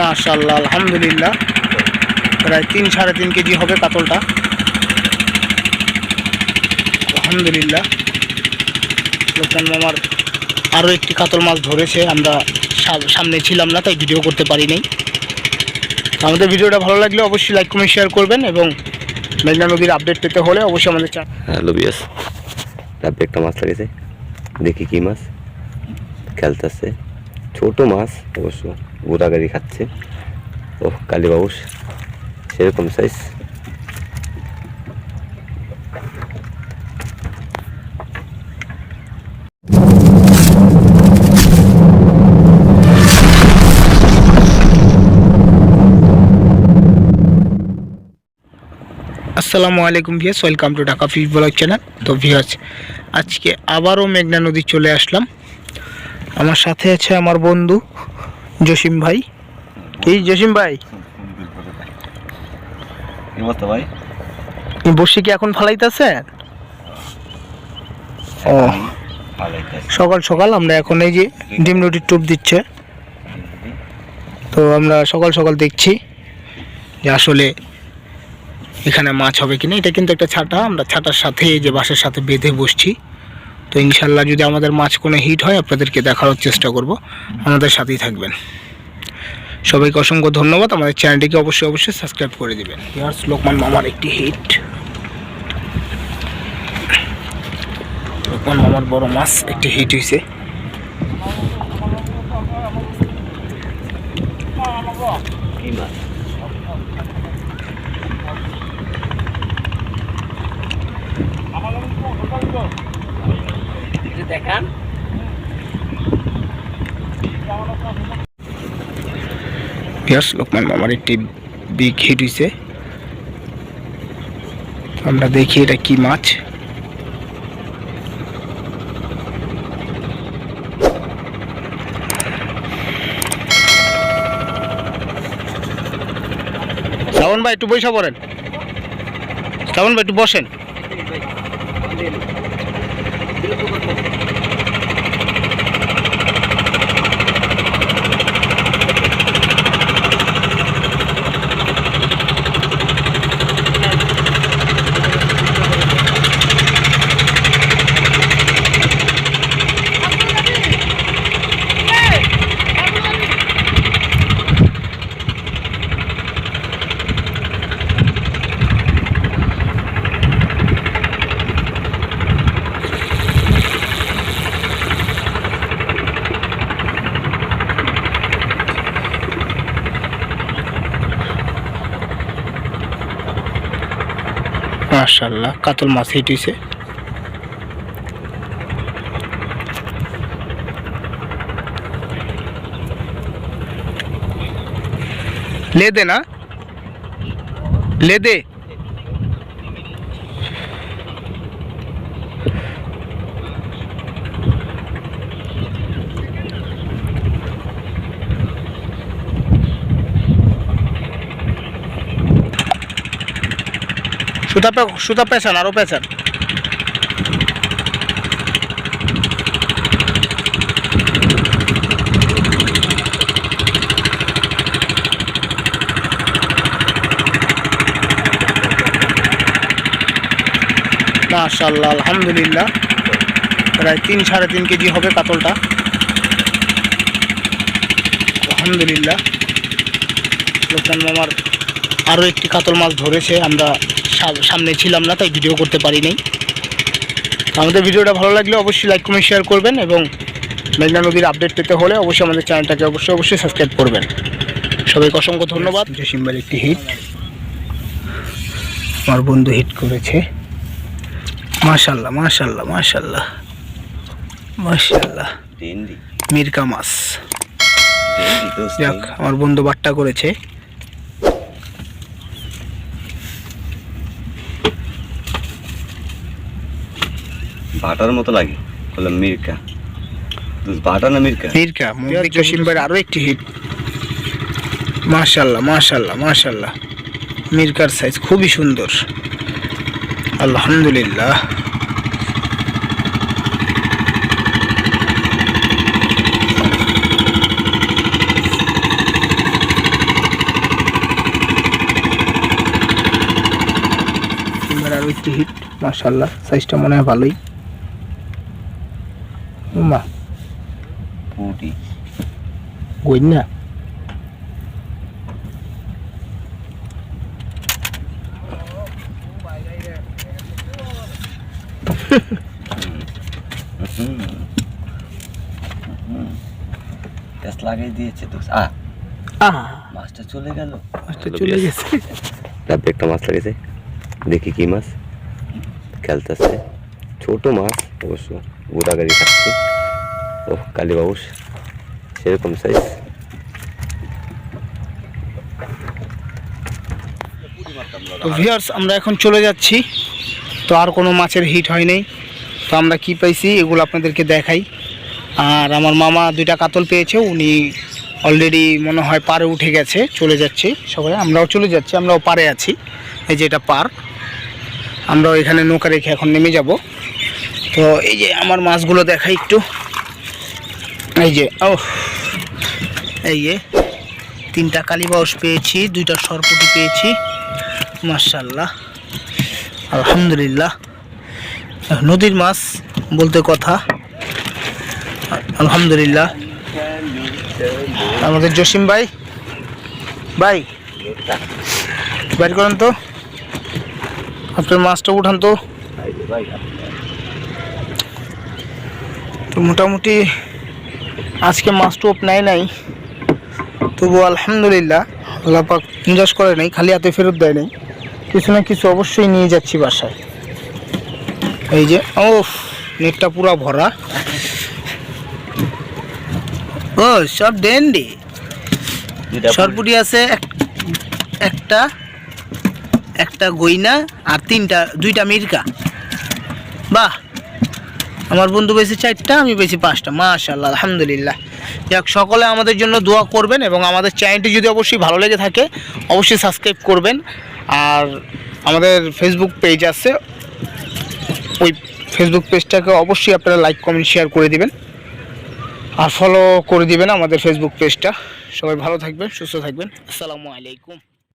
মাশাল্লাহ আলহামদুলিল্লাহ। প্রায় তিন সাড়ে তিন কেজি হবে কাতলটা। আলহামদুলিল্লাহ। লোকমান মামার আরও একটি কাতল মাছ ধরেছে, আমরা সামনে ছিলাম না, তাই ভিডিও করতে পারিনি। আমাদের ভিডিওটা ভালো লাগলে অবশ্যই লাইক, কমেন্ট, শেয়ার করবেন এবং মেঘনা নদীর আপডেট পেতে হলে অবশ্যই আমাদের চ্যানেল হ্যালো বিয়াস একটা মাছ লাগেছে দেখি কি মাছ। খেলতেছে। ছোট মাছ অবশ্য গোদাগাড়ি খাচ্ছে। ও কালীবাবুস সেরকম সাইজ আসসালামু আলাইকুম viewers welcome to Dhaka fish blog channel তো ভিয়াস আজকে আবারও মেঘনা নদী চলে আসলাম। আমার সাথে আছে আমার বন্ধু জসিম ভাই। কি জসিম ভাই? ভাই? বসি কি এখন ফালাইতেছে? ও। সকাল সকাল আমরা এখন এই যে ডিম রুটির টুপ দিচ্ছে। তো আমরা সকাল সকাল দেখছি যে আসলে এখানে মাছ হবে কিনা। এটা কিন্তু একটা ছাটা। আমরা ছাটার সাথে এই যে বাসের সাথে বেঁধে বসছি। তো ইনশাল্লাহ যদি আমাদের মাছ কোনো হিট হয়, আপনাদেরকে দেখানোর চেষ্টা করব। আমাদের সাথেই থাকবেন। সবাইকে অসংখ্য ধন্যবাদ। আমাদের চ্যানেলটিকে অবশ্যই অবশ্যই সাবস্ক্রাইব করে দেবেন। লোকমান মামার একটি হিট লোকমান মামার বড় মাছ একটি হিট হয়েছে কি মাছ দেখান। ইয়াস লোকমান মামার একটি বিগ হিট হয়েছে আমরা দেখি এটা কি মাছ। শ্রাবণ ভাই একটু বৈশা পড়েন। শ্রাবণ ভাই একটু বসেন। Bilang po মাশাল্লাহ কাতল মাছ হিট হয়েছে লেদে না? লেদে? সুতা সুতা পেছান আরও পেছান মাশাল্লাহ, আলহামদুলিল্লাহ। প্রায় তিন সাড়ে তিন কেজি হবে কাতলটা। আলহামদুলিল্লাহ। লোকমান মামার আরও একটি কাতল মাছ ধরেছে, আমরা সামনে ছিলাম না তাই ভিডিও করতে পারিনি। আমাদের ভিডিওটা ভালো লাগলে অবশ্যই লাইক কমেন্ট শেয়ার করবেন এবং মেঘনা নদীর আপডেট পেতে হলে অবশ্যই আমাদের চ্যানেলটাকে অবশ্যই অবশ্যই সাবস্ক্রাইব করবেন। সবাইকে অসংখ্য ধন্যবাদ। জসিমবার একটি হিট আমার বন্ধু হিট করেছে। মাশাল্লাহ মাশাল্লাহ মাশাল্লাহ মাশাল্লাহ মির্কা মাছ যাক আমার বন্ধু বাট্টা করেছে। ফাটার মতো লাগে। বললাম মির্কা। ফাটা না মির্কা? মির্কা মির্কা সিলভার আরও একটি হিট মাশাল্লাহ মাশাল্লাহ মাশাল্লাহ। মির্কার সাইজ খুবই সুন্দর। আলহামদুলিল্লাহ। আরও একটি হিট মাশাল্লাহ। সাইজটা মনে হয় ভালোই। পুটি গইন না গ্যাস লাগাই দিয়েছে তো। আ আহ। মাছটা চলে গেল। মাছটা চলে গেছে। তারপরে একটা মাছ লাগেছে দেখি কি মাছ। খেলতেছে। ছোট মাছ অবশ্য। গোদাগাড়ি খাচ্ছে ও কালীবাবুস সেরকম সাইজ তো ভিউয়ার্স আমরা এখন চলে যাচ্ছি। তো আর কোনো মাছের হিট হয় নাই। তো আমরা কি পাইছি, এগুলো আপনাদেরকে দেখাই। আর আমার মামা দুইটা কাতল পেয়েছে, উনি অলরেডি মনে হয় পারে উঠে গেছে, চলে যাচ্ছে সবাই। আমরাও চলে যাচ্ছি, আমরাও পারে আছি। এই যে এটা পার। আমরাও এখানে নৌকা রেখে এখন নেমে যাব। তো এই যে আমার মাছগুলো দেখাই একটু। এই যে, ও। এই যে, তিনটা কালীবাউস পেয়েছি, দুইটা সরপুটি পেয়েছি। মার্শাল্লাহ আলহামদুলিল্লাহ। নদীর মাছ বলতে কথা। আলহামদুলিল্লাহ। আমাদের জসিম ভাই। ভাই, বাইর করেন তো। আপনার মাছটা উঠান তো। তো মোটামুটি আজকে মাছ টোপ নেয় নাই। তবু আলহামদুলিল্লাহ আল্লাহ পাক নিরাশ করে নাই খালি হাতে ফেরত দেয় নাই। কিছু না কিছু অবশ্যই নিয়ে যাচ্ছি বাসায়। এই যে ও নেটটা পুরো ভরা। ও সব ডেন্ডি সরপুটি আছে এক- একটা একটা গইনা আর তিনটা দুইটা মির্কা। বাহ আমার বন্ধু পেয়েছে চারটা, আমি পেয়েছি পাঁচটা। মাশাল্লাহ আলহামদুলিল্লাহ। যাক, সকলে আমাদের জন্য দোয়া করবেন এবং আমাদের চ্যানেলটি যদি অবশ্যই ভালো লেগে থাকে, অবশ্যই সাবস্ক্রাইব করবেন। আর আমাদের ফেসবুক পেজ আছে। ওই ফেসবুক পেজটাকে অবশ্যই আপনারা লাইক কমেন্ট শেয়ার করে দিবেন। আর ফলো করে দিবেন আমাদের ফেসবুক পেজটা সবাই ভালো থাকবেন, সুস্থ থাকবেন। আসসালামু আলাইকুম।